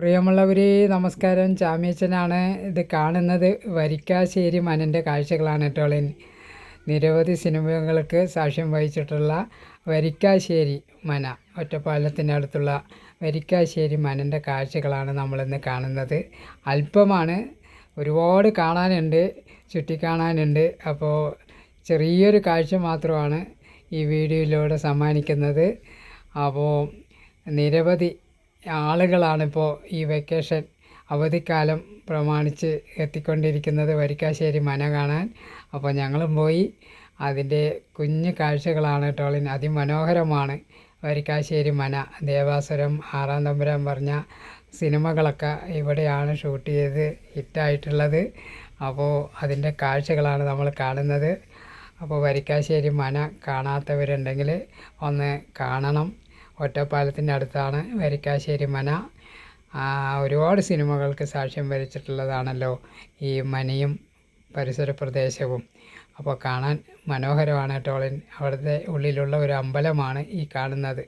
പ്രിയമുള്ളവരെ നമസ്കാരം. ചാമ്യച്ചനാണ് ഇത് കാണുന്നത്. വരിക്കാശ്ശേരി മനന്റെ കാഴ്ചകളാണ് കേട്ടോളിൻ നിരവധി സിനിമകൾക്ക് സാക്ഷ്യം വഹിച്ചിട്ടുള്ള വരിക്കാശ്ശേരി മന ഒറ്റപ്പാലത്തിന്റെ അടുത്തുള്ള വരിക്കാശ്ശേരി മനന്റെ കാഴ്ചകളാണ് നമ്മളിന്ന് കാണുന്നത്. അല്പമാണ് ഒരുപാട് കാണാനുണ്ട് ചുറ്റിക്കാണാനുണ്ട്. അപ്പോൾ ചെറിയൊരു കാഴ്ച മാത്രമാണ് ഈ വീഡിയോയിലൂടെ സമ്മാനിക്കുന്നത്. അപ്പോൾ നിരവധി ആളുകളാണിപ്പോൾ ഈ വെക്കേഷൻ അവധിക്കാലം പ്രമാണിച്ച് എത്തിക്കൊണ്ടിരിക്കുന്നത് വരിക്കാശ്ശേരി മന കാണാൻ. അപ്പോൾ ഞങ്ങളും പോയി. അതിന്റെ കുഞ്ഞു കാഴ്ചകളാണ് ടോളിൻ അതിമനോഹരമാണ് വരിക്കാശ്ശേരി മന. ദേവാസുരം ആറാം തമ്പുരാൻ പറഞ്ഞ സിനിമകളൊക്കെ ഇവിടെയാണ് ഷൂട്ട് ചെയ്ത് ഹിറ്റായിട്ടുള്ളത് അപ്പോൾ അതിന്റെ കാഴ്ചകളാണ് നമ്മൾ കാണുന്നത്. അപ്പോൾ വരിക്കാശ്ശേരി മന കാണാത്തവരുണ്ടെങ്കിൽ ഒന്ന് കാണണം. ഒറ്റപ്പാലത്തിന്റെ അടുത്താണ് വരിക്കാശ്ശേരി മന. ഒരുപാട് സിനിമകൾക്ക് സാക്ഷ്യം വരിച്ചിട്ടുള്ളതാണല്ലോ ഈ മനയും പരിസര പ്രദേശവും. അപ്പോൾ കാണാൻ മനോഹരമാണ് ടോളിൻ. അവിടുത്തെ ഉള്ളിലുള്ള ഒരു അമ്പലമാണ് ഈ കാണുന്നത്.